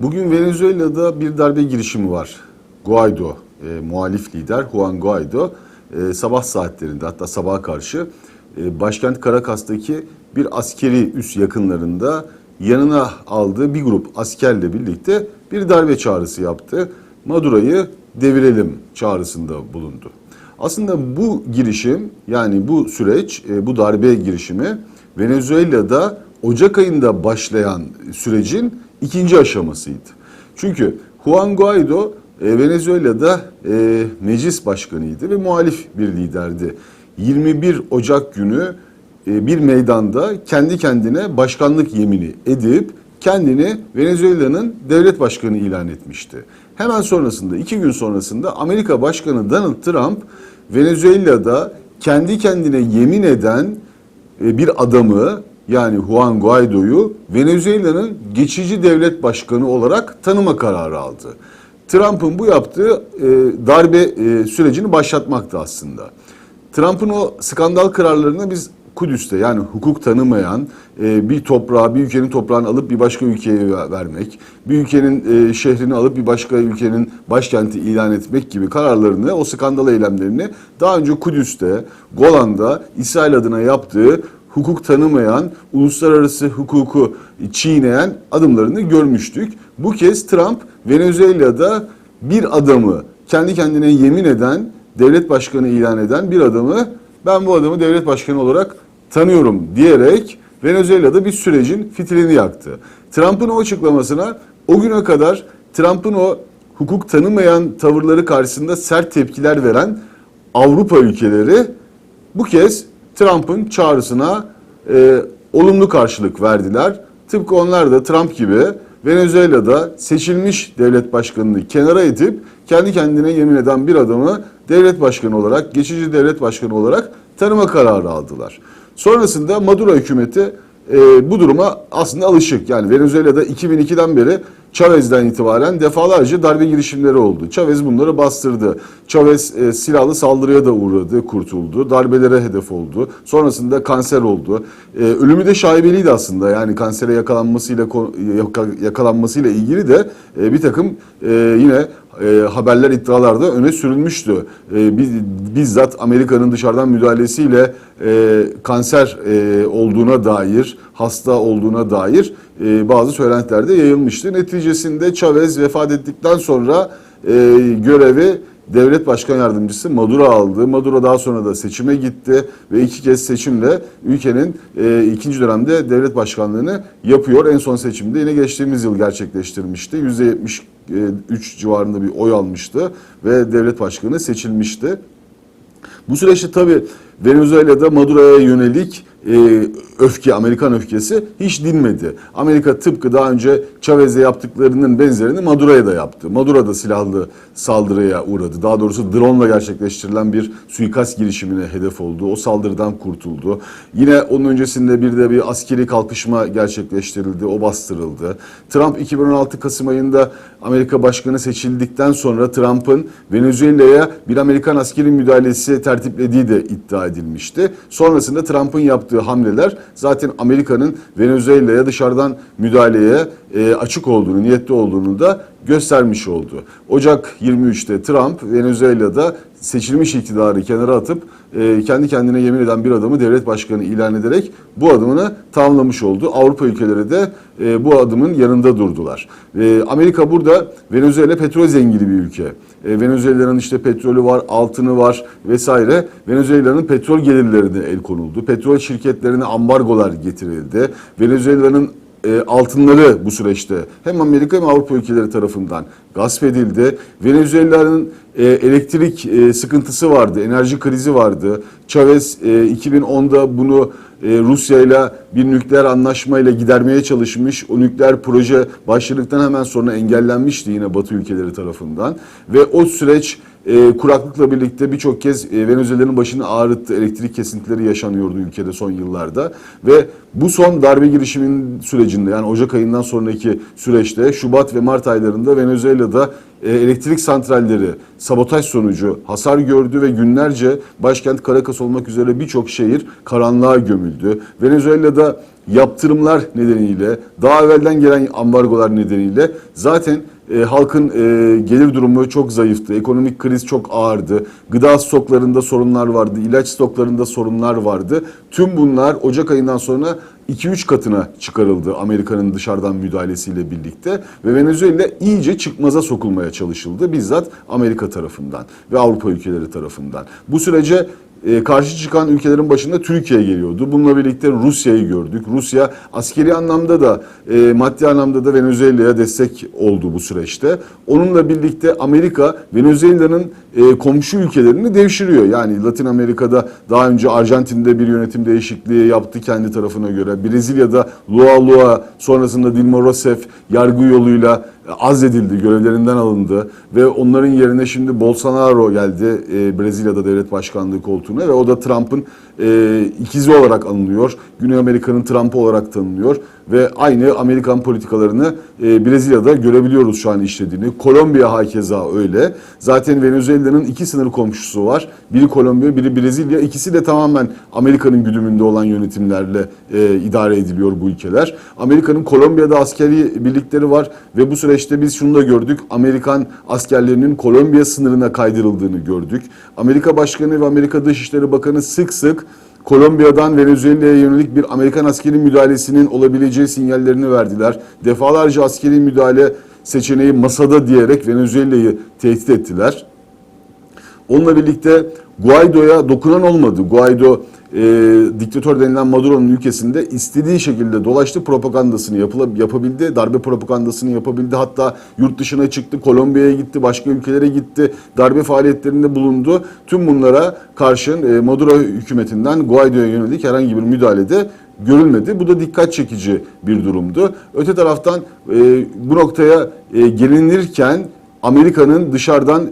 Bugün Venezuela'da bir darbe girişimi var. Guaido, e, muhalif lider Juan Guaido e, sabah saatlerinde hatta sabaha karşı e, başkent Caracas'taki bir askeri üs yakınlarında yanına aldığı bir grup askerle birlikte bir darbe çağrısı yaptı. Maduro'yu devirelim çağrısında bulundu. Aslında bu girişim yani bu süreç, e, bu darbe girişimi Venezuela'da Ocak ayında başlayan sürecin ikinci aşamasıydı. Çünkü Juan Guaido e, Venezuela'da e, meclis başkanıydı ve muhalif bir liderdi. 21 Ocak günü e, bir meydanda kendi kendine başkanlık yemini edip kendini Venezuela'nın devlet başkanı ilan etmişti. Hemen sonrasında iki gün sonrasında Amerika Başkanı Donald Trump Venezuela'da kendi kendine yemin eden e, bir adamı yani Juan Guaido'yu Venezuela'nın geçici devlet başkanı olarak tanıma kararı aldı. Trump'ın bu yaptığı e, darbe e, sürecini başlatmaktı aslında. Trump'ın o skandal kararlarına biz Kudüs'te yani hukuk tanımayan e, bir toprağı, bir ülkenin toprağını alıp bir başka ülkeye ver- vermek, bir ülkenin e, şehrini alıp bir başka ülkenin başkenti ilan etmek gibi kararlarını, o skandal eylemlerini daha önce Kudüs'te, Golan'da İsrail adına yaptığı hukuk tanımayan, uluslararası hukuku çiğneyen adımlarını görmüştük. Bu kez Trump Venezuela'da bir adamı kendi kendine yemin eden, devlet başkanı ilan eden bir adamı ben bu adamı devlet başkanı olarak tanıyorum diyerek Venezuela'da bir sürecin fitilini yaktı. Trump'ın o açıklamasına o güne kadar Trump'ın o hukuk tanımayan tavırları karşısında sert tepkiler veren Avrupa ülkeleri bu kez Trump'ın çağrısına e, olumlu karşılık verdiler. Tıpkı onlar da Trump gibi Venezuela'da seçilmiş devlet başkanını kenara itip kendi kendine yemin eden bir adamı devlet başkanı olarak, geçici devlet başkanı olarak tanıma kararı aldılar. Sonrasında Maduro hükümeti e, bu duruma aslında alışık. Yani Venezuela'da 2002'den beri Chavez'den itibaren defalarca darbe girişimleri oldu. Chavez bunları bastırdı. Chavez e, silahlı saldırıya da uğradı, kurtuldu. Darbelere hedef oldu. Sonrasında kanser oldu. E, ölümü de şaibeliydi aslında. Yani kansere yakalanmasıyla yakalanmasıyla ilgili de e, bir takım e, yine e, haberler iddialarda öne sürülmüştü. E, biz- bizzat Amerika'nın dışarıdan müdahalesiyle e, kanser e, olduğuna dair, hasta olduğuna dair e, bazı söylentiler de yayılmıştı. Neticesinde Chavez vefat ettikten sonra e, görevi devlet başkan yardımcısı Maduro aldı. Maduro daha sonra da seçime gitti ve iki kez seçimle ülkenin e, ikinci dönemde devlet başkanlığını yapıyor. En son seçimde yine geçtiğimiz yıl gerçekleştirmişti. %73 civarında bir oy almıştı ve devlet başkanı seçilmişti. Bu süreçte tabii Venezuela'da Maduro'ya yönelik e, öfke, Amerikan öfkesi hiç dinmedi. Amerika tıpkı daha önce Chavez'e yaptıklarının benzerini Maduro'ya da yaptı. Maduro da silahlı saldırıya uğradı. Daha doğrusu drone ile gerçekleştirilen bir suikast girişimine hedef oldu. O saldırıdan kurtuldu. Yine onun öncesinde bir de bir askeri kalkışma gerçekleştirildi. O bastırıldı. Trump 2016 Kasım ayında Amerika Başkanı seçildikten sonra Trump'ın Venezuela'ya bir Amerikan askeri müdahalesi tertiplediği de iddia edilmişti. Sonrasında Trump'ın yaptığı hamleler zaten Amerika'nın Venezuela'ya dışarıdan müdahaleye e, açık olduğunu, niyetli olduğunu da göstermiş oldu. Ocak 23'te Trump Venezuela'da seçilmiş iktidarı kenara atıp e, kendi kendine yemin eden bir adamı devlet başkanı ilan ederek bu adımını tamamlamış oldu. Avrupa ülkeleri de e, bu adımın yanında durdular. E, Amerika burada Venezuela petrol zengini bir ülke. E, Venezuela'nın işte petrolü var, altını var vesaire. Venezuela'nın petrol gelirlerine el konuldu. Petrol şirketlerine ambargolar getirildi. Venezuela'nın e, altınları bu süreçte hem Amerika hem Avrupa ülkeleri tarafından gasp edildi. Venezuela'nın e, elektrik e, sıkıntısı vardı, enerji krizi vardı. Chavez e, 2010'da bunu e, Rusya ile bir nükleer anlaşmayla gidermeye çalışmış. O nükleer proje başladıktan hemen sonra engellenmişti yine Batı ülkeleri tarafından. Ve o süreç e, kuraklıkla birlikte birçok kez e, Venezuela'nın başını ağrıttı. Elektrik kesintileri yaşanıyordu ülkede son yıllarda. Ve bu son darbe girişimin sürecinde yani Ocak ayından sonraki süreçte Şubat ve Mart aylarında Venezuela'da e, elektrik santralleri sabotaj sonucu hasar gördü ve günlerce başkent Caracas olmak üzere birçok şehir karanlığa gömüldü. Venezuela'da yaptırımlar nedeniyle, daha evvelden gelen ambargolar nedeniyle zaten e, halkın e, gelir durumu çok zayıftı. Ekonomik kriz çok ağırdı. Gıda stoklarında sorunlar vardı. ilaç stoklarında sorunlar vardı. Tüm bunlar Ocak ayından sonra 2-3 katına çıkarıldı Amerika'nın dışarıdan müdahalesiyle birlikte ve Venezuela iyice çıkmaza sokulmaya çalışıldı bizzat Amerika tarafından ve Avrupa ülkeleri tarafından. Bu sürece karşı çıkan ülkelerin başında Türkiye geliyordu. Bununla birlikte Rusya'yı gördük. Rusya askeri anlamda da e, maddi anlamda da Venezuela'ya destek oldu bu süreçte. Onunla birlikte Amerika Venezuela'nın e, komşu ülkelerini devşiriyor. Yani Latin Amerika'da daha önce Arjantin'de bir yönetim değişikliği yaptı kendi tarafına göre. Brezilya'da Lula Lula sonrasında Dilma Rousseff yargı yoluyla azledildi, görevlerinden alındı ve onların yerine şimdi Bolsonaro geldi e, Brezilya'da devlet başkanlığı koltuğuna ve o da Trump'ın e, ikizi olarak anılıyor. Güney Amerika'nın Trump'ı olarak tanınıyor ve aynı Amerikan politikalarını e, Brezilya'da görebiliyoruz şu an işlediğini. Kolombiya hakeza öyle. Zaten Venezuela'nın iki sınır komşusu var. Biri Kolombiya, biri Brezilya. İkisi de tamamen Amerika'nın güdümünde olan yönetimlerle e, idare ediliyor bu ülkeler. Amerika'nın Kolombiya'da askeri birlikleri var ve bu süreçte biz şunu da gördük. Amerikan askerlerinin Kolombiya sınırına kaydırıldığını gördük. Amerika Başkanı ve Amerika Dışişleri Bakanı sık sık Kolombiya'dan Venezuela'ya yönelik bir Amerikan askeri müdahalesinin olabileceği sinyallerini verdiler. Defalarca askeri müdahale seçeneği masada diyerek Venezuela'yı tehdit ettiler. Onunla birlikte Guaido'ya dokunan olmadı. Guaido e, diktatör denilen Maduro'nun ülkesinde istediği şekilde dolaştı propagandasını yapıla, yapabildi. Darbe propagandasını yapabildi. Hatta yurt dışına çıktı, Kolombiya'ya gitti, başka ülkelere gitti. Darbe faaliyetlerinde bulundu. Tüm bunlara karşın e, Maduro hükümetinden Guaido'ya yönelik herhangi bir müdahalede görülmedi. Bu da dikkat çekici bir durumdu. Öte taraftan e, bu noktaya e, gelinirken Amerika'nın dışarıdan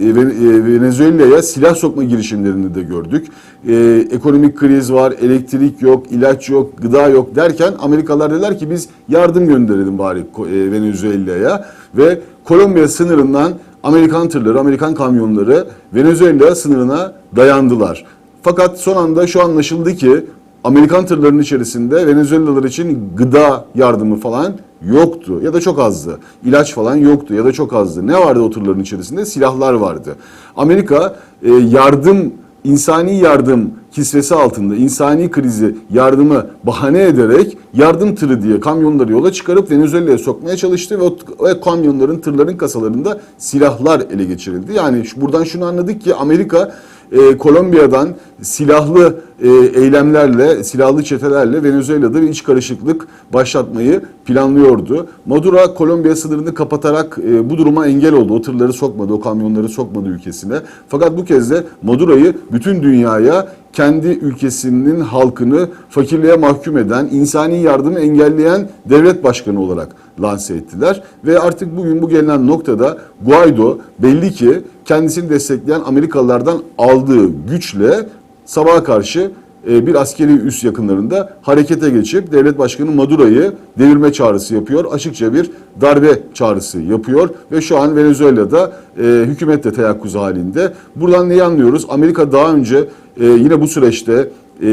Venezuela'ya silah sokma girişimlerini de gördük. E, ekonomik kriz var, elektrik yok, ilaç yok, gıda yok derken Amerikalılar dediler ki biz yardım gönderelim bari e, Venezuela'ya ve Kolombiya sınırından Amerikan tırları, Amerikan kamyonları Venezuela sınırına dayandılar. Fakat son anda şu anlaşıldı ki Amerikan tırlarının içerisinde Venezuelalılar için gıda yardımı falan yoktu ya da çok azdı. İlaç falan yoktu ya da çok azdı. Ne vardı o tırların içerisinde? Silahlar vardı. Amerika e, yardım, insani yardım kisvesi altında insani krizi yardımı bahane ederek yardım tırı diye kamyonları yola çıkarıp Venezuela'ya sokmaya çalıştı ve o, kamyonların, tırların kasalarında silahlar ele geçirildi. Yani buradan şunu anladık ki Amerika e, Kolombiya'dan silahlı e, eylemlerle, silahlı çetelerle Venezuela'da bir iç karışıklık başlatmayı planlıyordu. Maduro Kolombiya sınırını kapatarak e, bu duruma engel oldu. O tırları sokmadı, o kamyonları sokmadı ülkesine. Fakat bu kez de Maduro'yu bütün dünyaya kendi ülkesinin halkını fakirliğe mahkum eden, insani yardımı engelleyen devlet başkanı olarak lanse ettiler. Ve artık bugün bu gelinen noktada Guaido belli ki kendisini destekleyen Amerikalılardan aldığı güçle sabaha karşı e, bir askeri üs yakınlarında harekete geçip devlet başkanı Maduro'yu devirme çağrısı yapıyor. Açıkça bir darbe çağrısı yapıyor ve şu an Venezuela'da e, hükümet de teyakkuz halinde. Buradan neyi anlıyoruz? Amerika daha önce e, yine bu süreçte e,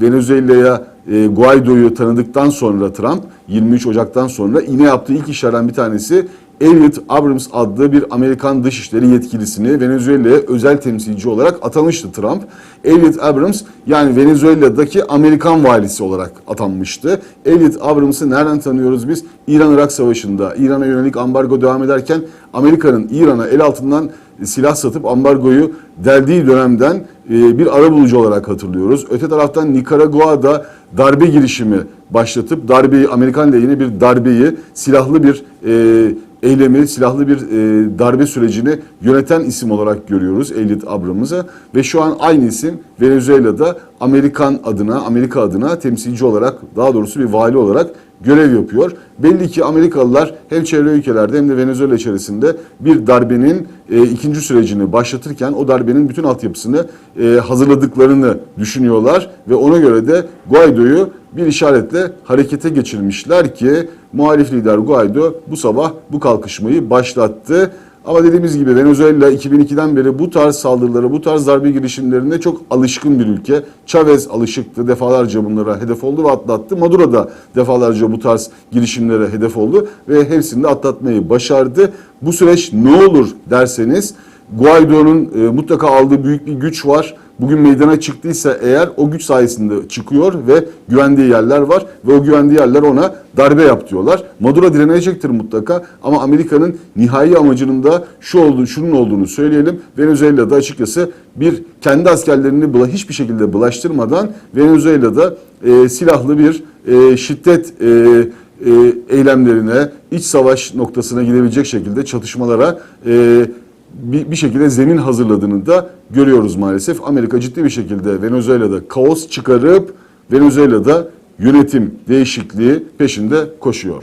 Venezuela'ya e, Guaido'yu tanıdıktan sonra Trump 23 Ocak'tan sonra yine yaptığı ilk işlerden bir tanesi Elliot Abrams adlı bir Amerikan dışişleri yetkilisini Venezuela'ya özel temsilci olarak atamıştı Trump. Elliot Abrams yani Venezuela'daki Amerikan valisi olarak atanmıştı. Elliot Abrams'ı nereden tanıyoruz biz? İran-Irak Savaşı'nda İran'a yönelik ambargo devam ederken Amerika'nın İran'a el altından silah satıp ambargoyu deldiği dönemden e, bir arabulucu olarak hatırlıyoruz. Öte taraftan Nikaragua'da darbe girişimi başlatıp darbeyi Amerikan lehine bir darbeyi silahlı bir e, eylemi, silahlı bir e, darbe sürecini yöneten isim olarak görüyoruz Elliot Abrams'ı. Ve şu an aynı isim Venezuela'da Amerikan adına, Amerika adına temsilci olarak daha doğrusu bir vali olarak görev yapıyor. Belli ki Amerikalılar hem çevre ülkelerde hem de Venezuela içerisinde bir darbenin e, ikinci sürecini başlatırken o darbenin bütün altyapısını e, hazırladıklarını düşünüyorlar ve ona göre de Guaido'yu bir işaretle harekete geçirmişler ki muhalif lider Guaido bu sabah bu kalkışmayı başlattı. Ama dediğimiz gibi Venezuela 2002'den beri bu tarz saldırılara, bu tarz darbe girişimlerine çok alışkın bir ülke. Chavez alışıktı, defalarca bunlara hedef oldu ve atlattı. Maduro da defalarca bu tarz girişimlere hedef oldu ve hepsini de atlatmayı başardı. Bu süreç ne olur derseniz Guaido'nun e, mutlaka aldığı büyük bir güç var. Bugün meydana çıktıysa eğer o güç sayesinde çıkıyor ve güvendiği yerler var ve o güvendiği yerler ona darbe yap diyorlar. Maduro direnecektir mutlaka ama Amerika'nın nihai amacının da şu olduğu, şunun olduğunu söyleyelim. Venezuela'da açıkçası bir kendi askerlerini bula, hiçbir şekilde bulaştırmadan Venezuela'da e, silahlı bir e, şiddet e, e, eylemlerine, iç savaş noktasına gidebilecek şekilde çatışmalara e, bir, bir şekilde zemin hazırladığını da görüyoruz maalesef. Amerika ciddi bir şekilde Venezuela'da kaos çıkarıp Venezuela'da yönetim değişikliği peşinde koşuyor.